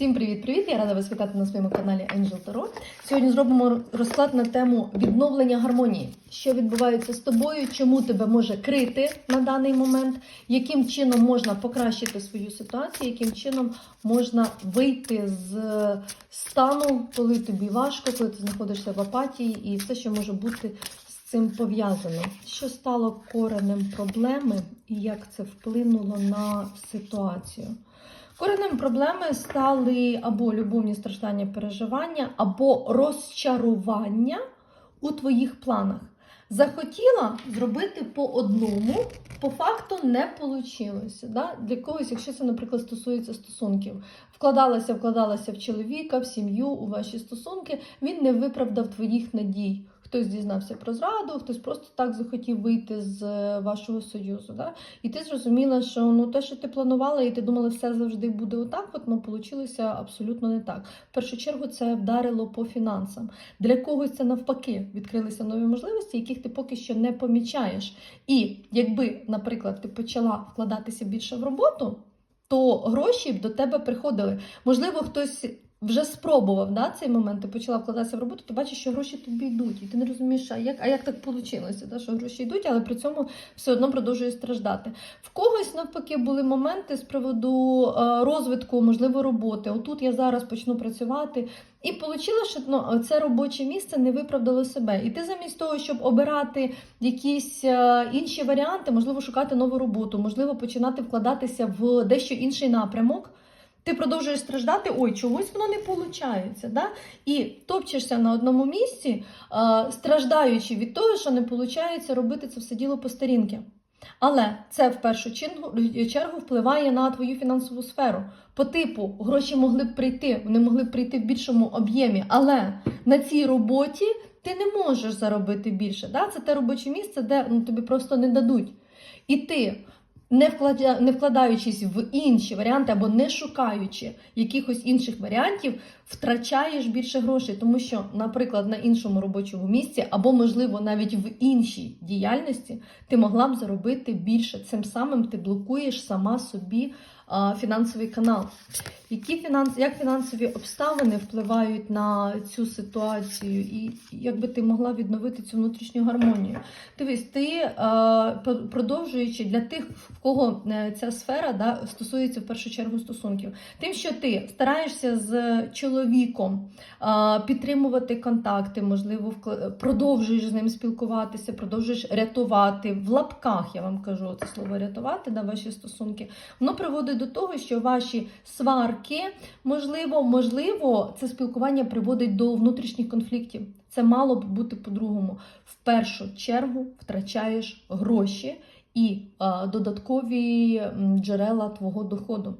Всім привіт-привіт! Я рада вас вітати на своєму каналі Angel Tarot. Сьогодні зробимо розклад на тему відновлення гармонії. Що відбувається з тобою, чому тебе може крити на даний момент, яким чином можна покращити свою ситуацію, яким чином можна вийти з стану, коли тобі важко, коли ти знаходишся в апатії, і все, що може бути з цим пов'язано. Що стало коренем проблеми і як це вплинуло на ситуацію? Коренем проблеми стали або любовні страждання переживання, або розчарування у твоїх планах. Захотіла зробити по одному, по факту не вийшло. Да? Для когось, якщо це, наприклад, стосується стосунків, вкладалася, вкладалася в чоловіка, в сім'ю, у ваші стосунки, він не виправдав твоїх надій. Хтось дізнався про зраду, хтось просто так захотів вийти з е, вашого союзу. Да? І ти зрозуміла, що ну те, що ти планувала, і ти думала, все завжди буде отак, от ну вийшло абсолютно не так. В першу чергу це вдарило по фінансам. Для когось це навпаки відкрилися нові можливості, яких ти поки що не помічаєш. І якби, наприклад, ти почала вкладатися більше в роботу, то гроші б до тебе приходили. Можливо, хтось вже спробував да, цей момент, ти почала вкладатися в роботу, ти бачиш, що гроші тобі йдуть, і ти не розумієш, а як, а як так вийшло, да, що гроші йдуть, але при цьому все одно продовжує страждати. В когось навпаки були моменти з приводу е, розвитку, можливо, роботи. Отут я зараз почну працювати. І вийшло, що ну, це робоче місце не виправдало себе. І ти замість того, щоб обирати якісь е, інші варіанти, можливо, шукати нову роботу, можливо, починати вкладатися в дещо інший напрямок. Ти продовжуєш страждати, ой, чогось воно не виходить. Да? І топчешся на одному місці, е, страждаючи від того, що не виходить робити це все діло по старінки. Але це в першу чергу, чергу впливає на твою фінансову сферу. По типу, гроші могли б прийти, вони могли б прийти в більшому об'ємі, але на цій роботі ти не можеш заробити більше. Да? Це те робоче місце, де ну, тобі просто не дадуть. І ти не вкладя, не вкладаючись в інші варіанти або не шукаючи якихось інших варіантів, втрачаєш більше грошей, тому що, наприклад, на іншому робочому місці, або, можливо, навіть в іншій діяльності, ти могла б заробити більше. Цим самим ти блокуєш сама собі фінансовий канал. Які фінанс, як фінансові обставини впливають на цю ситуацію, і як би ти могла відновити цю внутрішню гармонію? Дивись, ти продовжуючи для тих, в кого е, ця сфера да, стосується в першу чергу стосунків, тим, що ти стараєшся з чоловіком підтримувати контакти, можливо, продовжуєш з ним спілкуватися, продовжуєш рятувати в лапках. Я вам кажу це слово рятувати да, ваші стосунки. Воно приводить до того, що ваші сварки, можливо, можливо, це спілкування приводить до внутрішніх конфліктів. Це мало б бути по-другому. В першу чергу втрачаєш гроші і а, додаткові джерела твого доходу.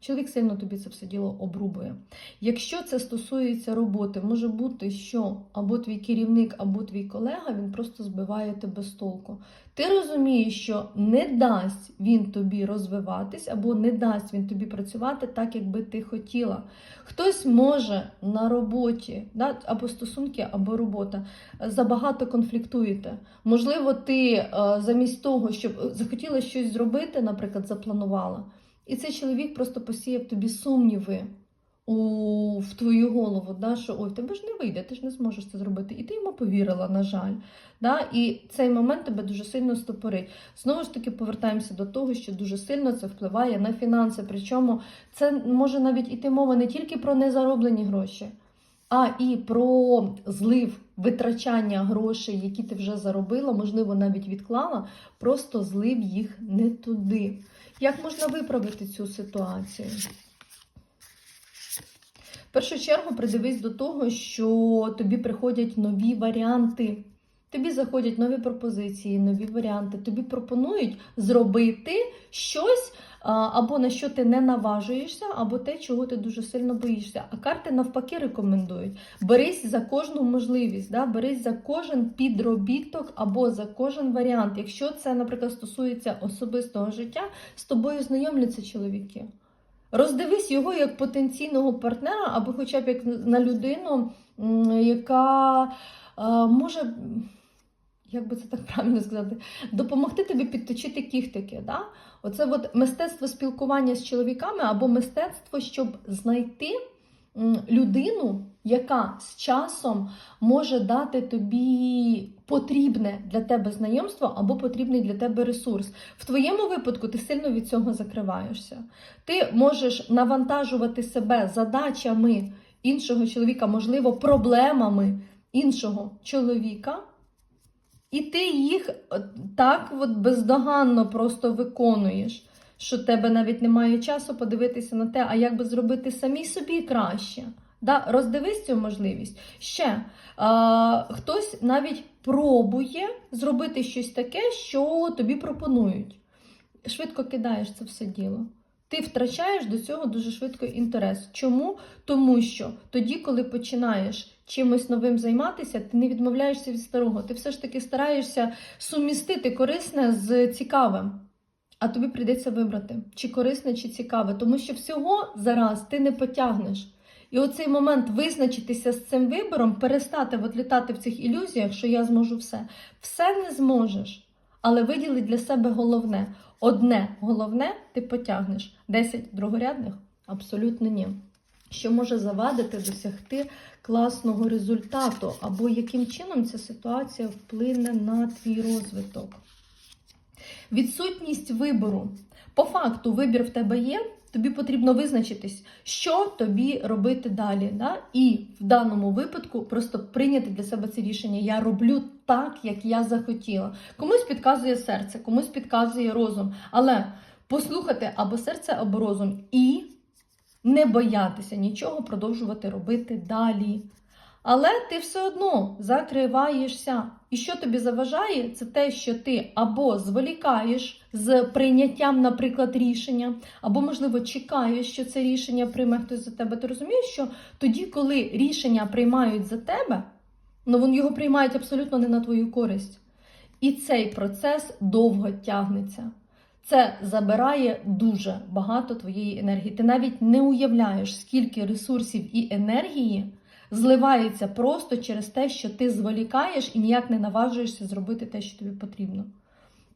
Чоловік сильно тобі це все діло обрубує. Якщо це стосується роботи, може бути, що або твій керівник, або твій колега він просто збиває тебе з толку. Ти розумієш, що не дасть він тобі розвиватись, або не дасть він тобі працювати так, як би ти хотіла. Хтось може на роботі, да, або стосунки, або робота, забагато конфліктуєте. Можливо, ти е, замість того, щоб захотіла щось зробити, наприклад, запланувала. І цей чоловік просто посіяв тобі сумніви у, в твою голову, да, що ой, тебе ж не вийде, ти ж не зможеш це зробити. І ти йому повірила, на жаль. Да? І цей момент тебе дуже сильно стопорить. Знову ж таки, повертаємося до того, що дуже сильно це впливає на фінанси. Причому це може навіть іти мова не тільки про незароблені гроші, а і про злив. Витрачання грошей, які ти вже заробила, можливо, навіть відклала, просто злив їх не туди. Як можна виправити цю ситуацію? В першу чергу придивись до того, що тобі приходять нові варіанти. Тобі заходять нові пропозиції, нові варіанти. Тобі пропонують зробити щось, або на що ти не наважуєшся, або те, чого ти дуже сильно боїшся. А карти навпаки рекомендують. Берись за кожну можливість, да? берись за кожен підробіток або за кожен варіант. Якщо це, наприклад, стосується особистого життя, з тобою знайомляться чоловіки. Роздивись його як потенційного партнера, або хоча б як на людину, яка може як би це так правильно сказати, допомогти тобі підточити кіхтики. Да? Оце от мистецтво спілкування з чоловіками або мистецтво, щоб знайти людину, яка з часом може дати тобі потрібне для тебе знайомство або потрібний для тебе ресурс. В твоєму випадку ти сильно від цього закриваєшся. Ти можеш навантажувати себе задачами іншого чоловіка, можливо, проблемами іншого чоловіка. І ти їх так от бездоганно просто виконуєш, що тебе навіть немає часу подивитися на те, а як би зробити самій собі краще. Да? Роздивись цю можливість. Ще а, хтось навіть пробує зробити щось таке, що тобі пропонують. Швидко кидаєш це все діло. Ти втрачаєш до цього дуже швидко інтерес. Чому? Тому що тоді, коли починаєш чимось новим займатися, ти не відмовляєшся від старого. Ти все ж таки стараєшся сумістити корисне з цікавим. А тобі прийдеться вибрати, чи корисне, чи цікаве, тому що всього зараз ти не потягнеш. І оцей момент визначитися з цим вибором, перестати от літати в цих ілюзіях, що я зможу все. Все не зможеш, але виділи для себе головне. Одне головне ти потягнеш. Десять другорядних абсолютно ні. Що може завадити досягти класного результату, або яким чином ця ситуація вплине на твій розвиток? Відсутність вибору. По факту, вибір в тебе є. Тобі потрібно визначитись, що тобі робити далі. Да? І в даному випадку просто прийняти для себе це рішення. Я роблю так, як я захотіла. Комусь підказує серце, комусь підказує розум. Але послухати або серце, або розум, і не боятися нічого продовжувати робити далі. Але ти все одно закриваєшся. І що тобі заважає, це те, що ти або зволікаєш з прийняттям, наприклад, рішення, або, можливо, чекаєш, що це рішення прийме хтось за тебе. Ти розумієш, що тоді, коли рішення приймають за тебе, ну вони його приймають абсолютно не на твою користь. І цей процес довго тягнеться. Це забирає дуже багато твоєї енергії. Ти навіть не уявляєш, скільки ресурсів і енергії зливається просто через те, що ти зволікаєш і ніяк не наважуєшся зробити те, що тобі потрібно.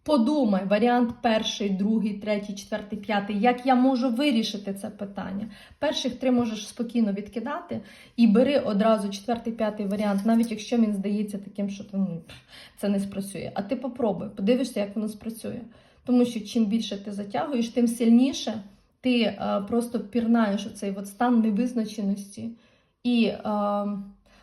Подумай, варіант перший, другий, третій, четвертий, п'ятий, як я можу вирішити це питання. Перших три можеш спокійно відкидати і бери одразу четвертий, п'ятий варіант, навіть якщо він здається таким, що ну, це не спрацює. А ти попробуй, подивишся, як воно спрацює. Тому що чим більше ти затягуєш, тим сильніше ти е, просто пірнаєш у цей от стан невизначеності. І е,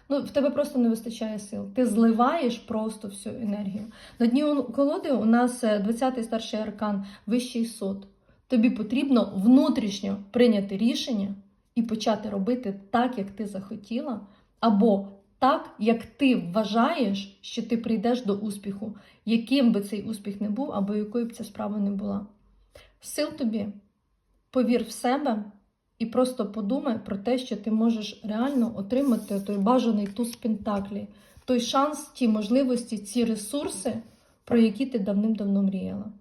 ну, в тебе просто не вистачає сил. Ти зливаєш просто всю енергію. На дні колоди у нас 20-й старший аркан, вищий сот. Тобі потрібно внутрішньо прийняти рішення і почати робити так, як ти захотіла, або так, як ти вважаєш, що ти прийдеш до успіху, яким би цей успіх не був, або якою б ця справа не була. Сил тобі, повір в себе. І просто подумай про те, що ти можеш реально отримати той бажаний туз пентаклі, той шанс, ті можливості, ці ресурси, про які ти давним-давно мріяла.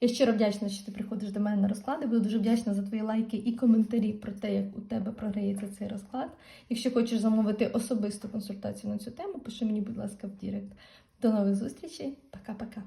Я щиро вдячна, що ти приходиш до мене на розклади. Буду дуже вдячна за твої лайки і коментарі про те, як у тебе програється цей розклад. Якщо хочеш замовити особисту консультацію на цю тему, пиши мені, будь ласка, в Дірект. До нових зустрічей. Пока-пока.